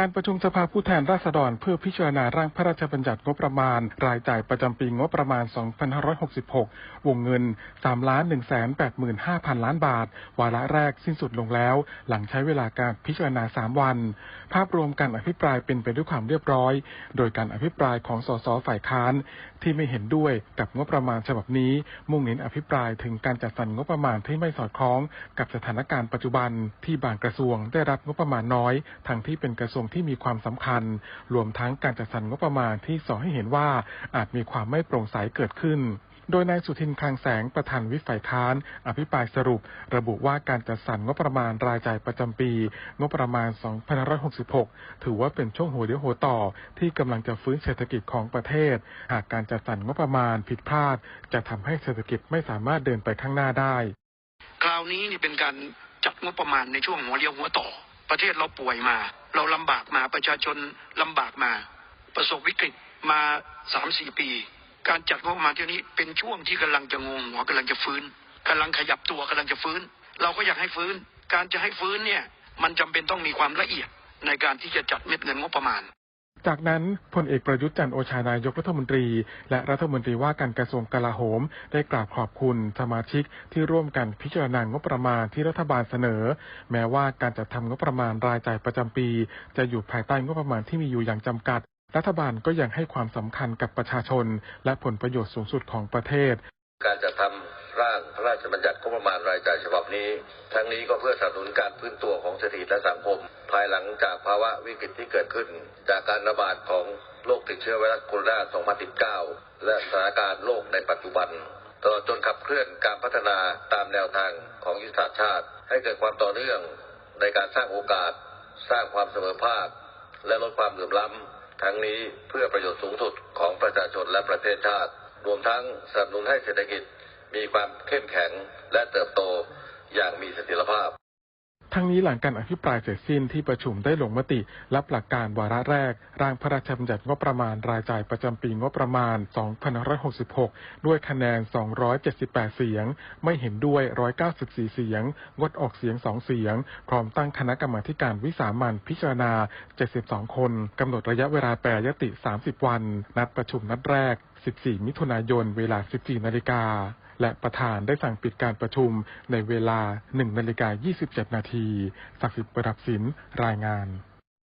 การประชุมสภาผู้แทนราษฎร เพื่อพิจารณาร่างพระราชบัญญัติงบประมาณ รายจ่ายประจำปีงบประมาณ 2566 วงเงิน3,185,000 ล้านบาท วาระแรกสิ้นสุดลงแล้ว หลังใช้เวลาการพิจารณา 3 วัน ภาพรวมการอภิปรายเป็นไปด้วยความเรียบร้อย โดยการอภิปรายของสสฝ่ายค้าน ที่ไม่เห็นด้วยกับงบประมาณฉบับนี้ มุ่งเน้นอภิปรายถึงการจัดสรรงบประมาณที่ไม่สอดคล้อง กับสถานการณ์ปัจจุบันที่บางกระทรวงได้รับงบประมาณน้อยทั้งที่เป็นกระทรวงที่มีความสำคัญ รวมทั้งการจัดสรรงบประมาณที่สอให้เห็นว่าอาจมีความไม่โปร่งใสเกิดขึ้นโดยนายสุทินคลังแสงประธานวิฝ่ายค้าน อภิปรายสรุป ระบุว่าการจัดสรรงบประมาณรายจ่ายประจำปี งบประมาณ 2566 ถือว่าเป็นช่วงหัวเดียวหัวต่อ ที่กำลังจะฟื้นเศรษฐกิจของประเทศ หากการจัดสรรงบประมาณผิดพลาด จะทำให้เศรษฐกิจไม่สามารถเดินไปข้างหน้าได้ คราวนี้นี่เป็นการจัดงบประมาณในช่วงหัวเรียวหัวต่อ ประเทศเราป่วยมา เราลำบากมาประชาชนลำบากมา ประสบวิกฤตมาสามสี่ปี การจัดงบประมาณเที่ยวนี้เป็นช่วงที่กำลังจะงงหัวกำลังจะฟื้นกำลังขยับตัวกำลังจะฟื้น เราก็อยากให้ฟื้น การจะให้ฟื้นเนี่ยมันจำเป็นต้องมีความละเอียดในการที่จะจัดเม็ดเงินงบประมาณ จากนั้นพลเอกประยุทธ์จันโอชานายกรัฐมนตรี และรัฐมนตรีว่าการกระทรวงกลาโหม ได้กราบขอบคุณสมาชิกที่ร่วมกันพิจารณางบประมาณที่รัฐบาลเสนอ แม้ว่าการจัดทำงบประมาณรายจ่ายประจำปี จะอยู่ภายใต้งบประมาณที่มีอยู่อย่างจำกัด รัฐบาลก็ยังให้ความสำคัญกับประชาชน และผลประโยชน์สูงสุดของประเทศ การจัดทำ ร่างพระราชบัญญัติงบประมาณรายจ่ายฉบับนี้ ทั้งนี้ก็เพื่อสนับสนุนการพื้นตัวของเศรษฐกิจและสังคม ภายหลังจากภาวะวิกฤตที่เกิดขึ้น จากการระบาดของโรคติดเชื้อไวรัสโคโรนา 2019 และสถานการณ์โลกในปัจจุบันตลอดจนขับเคลื่อนการพัฒนาตามแนวทางของยุทธศาสตร์ชาติ ให้เกิดความต่อเนื่องในการสร้างโอกาส สร้างความเสมอภาค และลดความเหลื่อมล้ำ ทั้งนี้เพื่อประโยชน์สูงสุดของประชาชนและประเทศชาติ รวมทั้งสนับสนุนให้เศรษฐกิจ มีความเข้มแข็งและเติบโตอย่างมีเสถียรภาพ ทั้งนี้หลังการอภิปรายเสร็จสิ้นที่ประชุมได้ลงมติ รับหลักการวาระแรก ร่างพระราชบัญญัติงบประมาณรายจ่ายประจำปีงบประมาณ 2566 ด้วยคะแนน 278 เสียง ไม่เห็นด้วย 194 เสียง งดออกเสียง 2 เสียง พร้อมตั้งคณะกรรมาการวิสามัญพิจารณา 72 คนกำหนดระยะเวลาแปรยติ 30 วัน นัดประชุมนัดแรก 14 มิถุนายน เวลา 14 นาฬิกา และประธานได้สั่งปิดการประชุมในเวลา1นาฬิกา27 นาทีศักดิ์สิทธิ์ประดับสินรายงาน